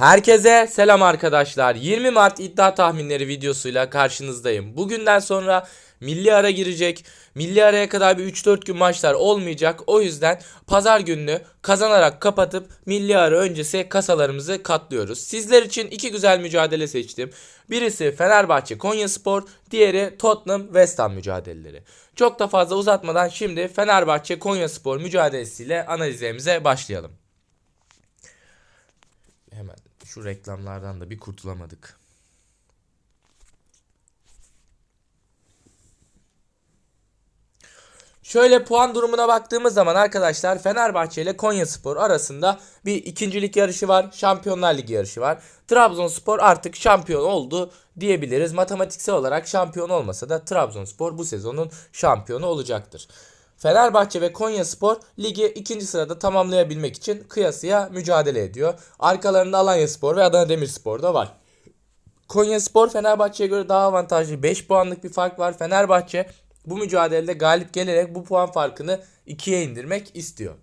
Herkese selam arkadaşlar. 20 Mart iddia tahminleri videosuyla karşınızdayım. Bugünden sonra milli ara girecek. Milli araya kadar bir 3-4 gün maçlar olmayacak. O yüzden pazar gününü kazanarak kapatıp milli ara öncesi kasalarımızı katlıyoruz. Sizler için iki güzel mücadele seçtim. Birisi Fenerbahçe Konyaspor, diğeri Tottenham West Ham mücadeleleri. Çok da fazla uzatmadan şimdi Fenerbahçe Konyaspor mücadelesiyle analizlerimize başlayalım. Şu reklamlardan da bir kurtulamadık. Şöyle puan durumuna baktığımız zaman arkadaşlar Fenerbahçe ile Konyaspor arasında bir ikincilik yarışı var. Şampiyonlar Ligi yarışı var. Trabzonspor artık şampiyon oldu diyebiliriz. Matematiksel olarak şampiyon olmasa da Trabzonspor bu sezonun şampiyonu olacaktır. Fenerbahçe ve Konyaspor ligi ikinci sırada tamamlayabilmek için kıyasıya mücadele ediyor. Arkalarında Alanyaspor ve Adana Demirspor da var. Konyaspor Fenerbahçe'ye göre daha avantajlı 5 puanlık bir fark var. Fenerbahçe bu mücadelede galip gelerek bu puan farkını 2'ye indirmek istiyor.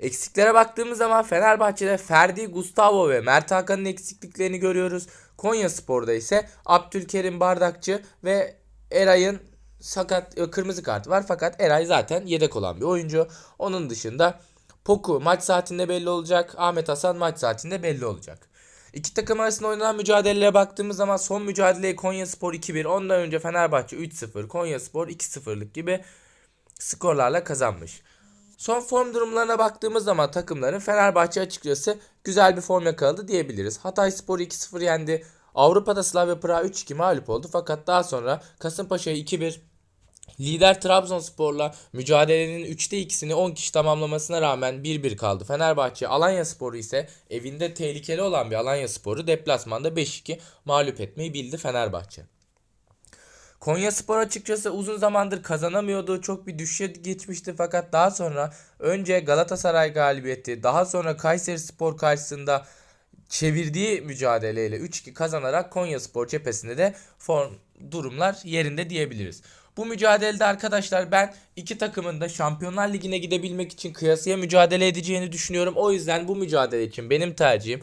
Eksiklere baktığımız zaman Fenerbahçe'de Ferdi, Gustavo ve Mert Hakan'ın eksikliklerini görüyoruz. Konya Spor'da ise Abdülkerim Bardakçı ve Eray'ın sakat e, kırmızı kartı var fakat Eray zaten yedek olan bir oyuncu. Onun dışında Poku maç saatinde belli olacak. Ahmet Hasan maç saatinde belli olacak. İki takım arasında oynanan mücadelelere baktığımız zaman son mücadeleyi Konyaspor 2-1, ondan önce Fenerbahçe 3-0, Konyaspor 2-0'lık gibi skorlarla kazanmış. Son form durumlarına baktığımız zaman takımların Fenerbahçe açıkçası güzel bir form yakaladı diyebiliriz. Hatay Spor 2-0 yendi. Avrupa'da Slavia Prag 3-2 mağlup oldu fakat daha sonra Kasımpaşa'yı 2-1 Lider Trabzonspor'la mücadelenin 3'te 2'sini 10 kişi tamamlamasına rağmen 1-1 kaldı. Fenerbahçe Alanya Sporu ise evinde tehlikeli olan bir Alanya Sporu deplasmanda 5-2 mağlup etmeyi bildi Fenerbahçe. Konya Spor açıkçası uzun zamandır kazanamıyordu. Çok bir düşüşe geçmişti fakat daha sonra önce Galatasaray galibiyeti, daha sonra Kayseri Spor karşısında çevirdiği mücadeleyle 3-2 kazanarak Konya Spor cephesinde de form durumlar yerinde diyebiliriz. Bu mücadelede arkadaşlar ben iki takımın da Şampiyonlar Ligi'ne gidebilmek için kıyasıya mücadele edeceğini düşünüyorum. O yüzden bu mücadele için benim tercihim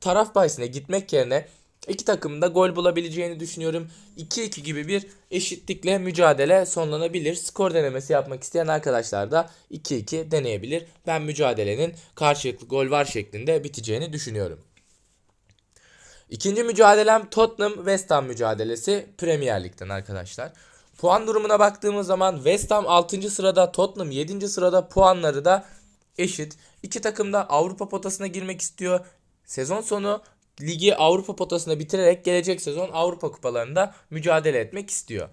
taraf bahisine gitmek yerine iki takımın da gol bulabileceğini düşünüyorum. 2-2 gibi bir eşitlikle mücadele sonlanabilir. Skor denemesi yapmak isteyen arkadaşlar da 2-2 deneyebilir. Ben mücadelenin karşılıklı gol var şeklinde biteceğini düşünüyorum. İkinci mücadelem Tottenham West Ham mücadelesi Premier Lig'den arkadaşlar. Puan durumuna baktığımız zaman West Ham 6. sırada, Tottenham 7. sırada puanları da eşit. İki takım da Avrupa potasına girmek istiyor. Sezon sonu ligi Avrupa potasına bitirerek gelecek sezon Avrupa kupalarında mücadele etmek istiyor.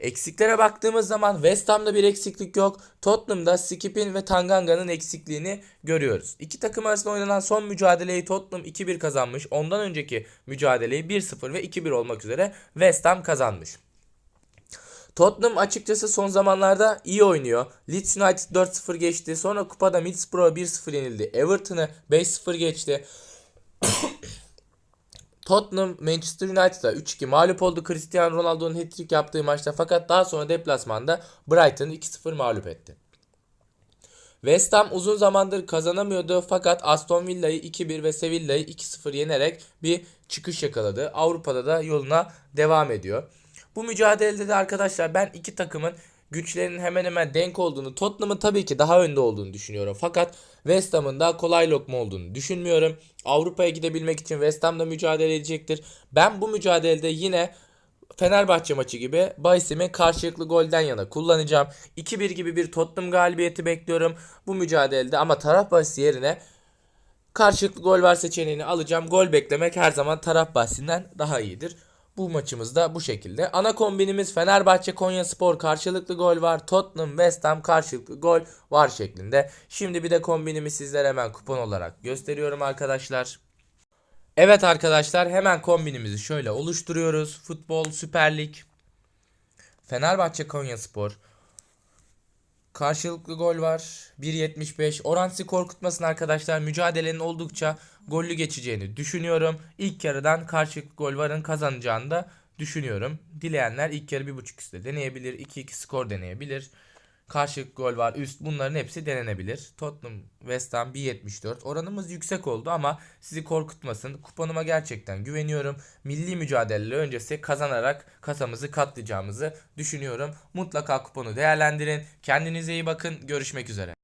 Eksiklere baktığımız zaman West Ham'da bir eksiklik yok. Tottenham'da Skip'in ve Tanganga'nın eksikliğini görüyoruz. İki takım arasında oynanan son mücadeleyi Tottenham 2-1 kazanmış. Ondan önceki mücadeleyi 1-0 ve 2-1 olmak üzere West Ham kazanmış. Tottenham açıkçası son zamanlarda iyi oynuyor. Leeds United 4-0 geçti. Sonra kupada Middlesbrough'a 1-0 yenildi. Everton'ı 5-0 geçti. Tottenham Manchester United'a 3-2 mağlup oldu Cristiano Ronaldo'nun hat-trick yaptığı maçta fakat daha sonra deplasmanda Brighton'ı 2-0 mağlup etti. West Ham uzun zamandır kazanamıyordu fakat Aston Villa'yı 2-1 ve Sevilla'yı 2-0 yenerek bir çıkış yakaladı. Avrupa'da da yoluna devam ediyor. Bu mücadelede de arkadaşlar ben iki takımın güçlerinin hemen hemen denk olduğunu, Tottenham'ın tabii ki daha önde olduğunu düşünüyorum. Fakat West Ham'ın daha kolay lokma olduğunu düşünmüyorum. Avrupa'ya gidebilmek için West Ham'da mücadele edecektir. Ben bu mücadelede yine Fenerbahçe maçı gibi bahisimi karşılıklı golden yana kullanacağım. 2-1 gibi bir Tottenham galibiyeti bekliyorum bu mücadelede ama taraf bahisi yerine karşılıklı gol var seçeneğini alacağım. Gol beklemek her zaman taraf bahsinden daha iyidir. Bu maçımız da bu şekilde. Ana kombinimiz Fenerbahçe Konya Spor karşılıklı gol var. Tottenham West Ham karşılıklı gol var şeklinde. Şimdi bir de kombinimi sizlere hemen kupon olarak gösteriyorum arkadaşlar. Evet arkadaşlar hemen kombinimizi şöyle oluşturuyoruz. Futbol Süper Lig. Fenerbahçe Konya Spor. Karşılıklı gol var. 1.75. Oran skor korkutmasın arkadaşlar. Mücadelenin oldukça gollü geçeceğini düşünüyorum. İlk yarıdan karşılıklı gol varın kazanacağını da düşünüyorum. Dileyenler ilk yarı 1.5 üstte deneyebilir. 2-2 skor deneyebilir. Karşılık gol var. Üst bunların hepsi denenebilir. Tottenham West Ham 1.74. Oranımız yüksek oldu ama sizi korkutmasın. Kuponuma gerçekten güveniyorum. Milli mücadele öncesi kazanarak kasamızı katlayacağımızı düşünüyorum. Mutlaka kuponu değerlendirin. Kendinize iyi bakın. Görüşmek üzere.